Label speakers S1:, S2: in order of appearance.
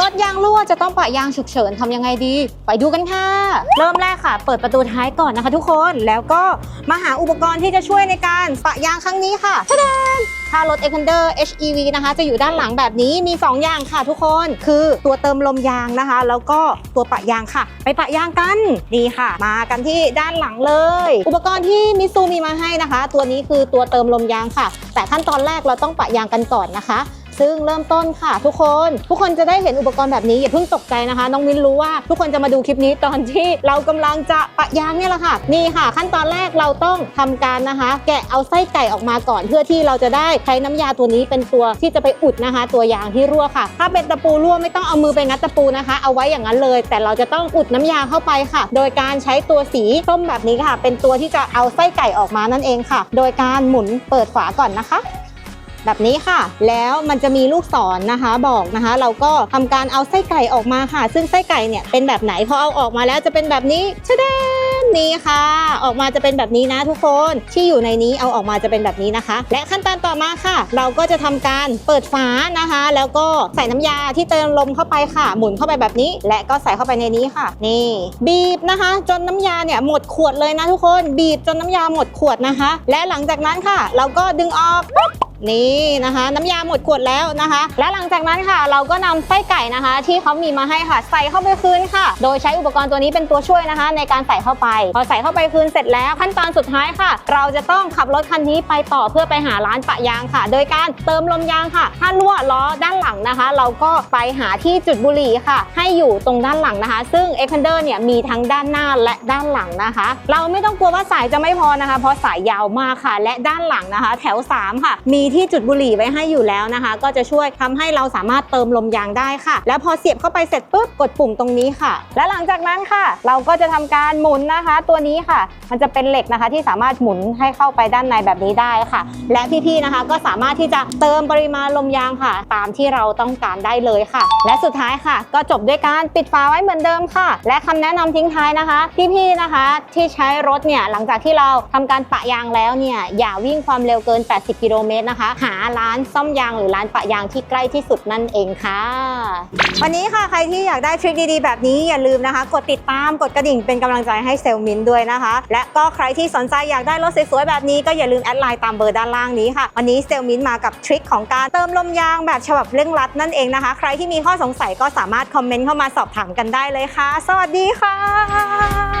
S1: รถยางรั่วจะต้องปะยางฉุกเฉินทำยังไงดี ไปดูกันค่ะ เริ่มแรกค่ะ เปิดประตูท้ายก่อนนะคะทุกคนแล้วก็มาหาอุปกรณ์ที่จะช่วยในการปะยางครั้งนี้ค่ะทะเดนถ้ารถ e x p a n d e r HEV นะคะจะอยู่ด้านหลังแบบนี้มี 2 อย่างค่ะทุกคนคือตัวเติมลมยางนะคะ แล้วก็ตัวปะยางค่ะ ไปปะยางกันดีค่ะ มากันที่ด้านหลังเลย อุปกรณ์ที่มิซูมีมาให้นะคะ ตัวนี้คือตัวเติมลมยางค่ะ แต่ขั้นตอนแรกเราต้องปะยางกันก่อนนะคะ ซึ่งเริ่มต้นค่ะ ทุกคน ทุกคนจะได้เห็นอุปกรณ์แบบนี้อย่าเพิ่งตกใจนะคะ น้องมิ้นรู้ว่าทุกคนจะมาดูคลิปนี้ตอนที่เรากำลังจะปะยางเนี่ยแหละค่ะ นี่ค่ะ ขั้นตอนแรกเราต้องทำการนะคะ แกะเอาไส้ไก่ออกมาก่อน เพื่อที่เราจะได้ใช้น้ำยาตัวนี้เป็นตัวที่จะไปอุดนะคะ ตัวยางที่รั่วค่ะ ถ้าเป็นตะปูรั่วไม่ต้องเอามือไปงัดตะปูนะคะ เอาไว้อย่างนั้นเลย แต่เราจะต้องอุดน้ำยาเข้าไปค่ะ โดยการใช้ตัวสีส้มแบบนี้ค่ะ เป็นตัวที่จะเอาไส้ไก่ออกมานั่นเองค่ะ โดยการหมุนเปิดฝาก่อนนะคะ แบบนี้ค่ะ แล้วมันจะมีลูกศรนนะคะบอกนะคะ เราก็ทำการเอาไส้ไก่ออกมาค่ะ ซึ่งไส้ไก่เนี่ยเป็นแบบไหนพอเอาออกมาแล้วจะเป็นแบบนี้ชะเดนนี่ค่ะ ออกมาจะเป็นแบบนี้นะทุกคนที่อยู่ในนี้เอาออกมาจะเป็นแบบนี้นะคะ และขั้นตอนต่อมาค่ะ เราก็จะทำการเปิดฝานะคะ แล้วก็ใส่น้ำยาที่เติมลมเข้าไปค่ะ หมุนเข้าไปแบบนี้ และก็ใส่เข้าไปในนี้ค่ะ นี่ บีบนะคะ จนน้ำยาเนี่ยหมดขวดเลยนะทุกคนบีบจนน้ำยาหมดขวดนะคะ และหลังจากนั้นค่ะ เราก็ดึงออก นี่นะคะ น้ำยาหมดขวดแล้วนะคะ และหลังจากนั้นค่ะ เราก็นำไส้ไก่นะคะ ที่เขามีมาให้ค่ะใส่เข้าไปคืนค่ะ โดยใช้อุปกรณ์ตัวนี้เป็นตัวช่วยนะคะ ในการใส่เข้าไป พอใส่เข้าไปคืนเสร็จแล้วขั้นตอนสุดท้ายค่ะ เราจะต้องขับรถคันนี้ไปต่อเพื่อไปหาร้านปะยางค่ะ โดยการเติมลมยางค่ะ ถ้ารั่วล้อด้านหลังนะคะ เราก็ไปหาที่จุดบุหรี่ค่ะ ให้อยู่ตรงด้านหลังนะคะ ซึ่ง e x p a n d e r เนี่ยมีทั้งด้านหน้าและด้านหลังนะคะ เราไม่ต้องกลัวว่าสายจะไม่พอนะคะ เพราะสายยาวมากค่ะ และด้านหลังนะคะ แถว 3 ค่ะ มีที่จุดบุหรี่ไว้ให้อยู่แล้วนะคะ ก็จะช่วยทำให้เราสามารถเติมลมยางได้ค่ะ แล้วพอเสียบเข้าไปเสร็จปุ๊บกดปุ่มตรงนี้ค่ะ และหลังจากนั้นค่ะ เราก็จะทำการหมุนนะคะ ตัวนี้ค่ะ มันจะเป็นเหล็กนะคะที่สามารถหมุนให้เข้าไปด้านในแบบนี้ได้ค่ะ และพี่ๆนะคะ ก็สามารถที่จะเติมปริมาณลมยางค่ะ ตามที่เราต้องการได้เลยค่ะ และสุดท้ายค่ะ ก็จบด้วยการปิดฝาไว้เหมือนเดิมค่ะ และคำแนะนำทิ้งท้ายนะคะ พี่ๆนะคะ ที่ใช้รถเนี่ยหลังจากที่เราทำการปะยางแล้วเนี่ยอย่าวิ่งความเร็วเกิน 80 กิโลเมตรนะคะหาร้านซ่อมยางหรือร้านปะยางที่ใกล้ที่สุดนั่นเองค่ะ วันนี้ค่ะใครที่อยากได้ทริคดีๆ แบบนี้อย่าลืมนะคะ กดติดตามกดกระดิ่งเป็นกำลังใจให้เซลลมินด้วยนะคะ และก็ใครที่สนใจอยากได้รถสวยๆแบบนี้ก็อย่าลืมแอดไลน์ตามเบอร์ด้านล่างนี้ค่ะวันนี้เซลลมินมากับทริคของการเติมลมยางแบบฉบับเร่งรัดนั่นเองนะคะ ใครที่มีข้อสงสัยก็สามารถคอมเมนต์เข้ามาสอบถามกันได้เลยค่ะ สวัสดีค่ะ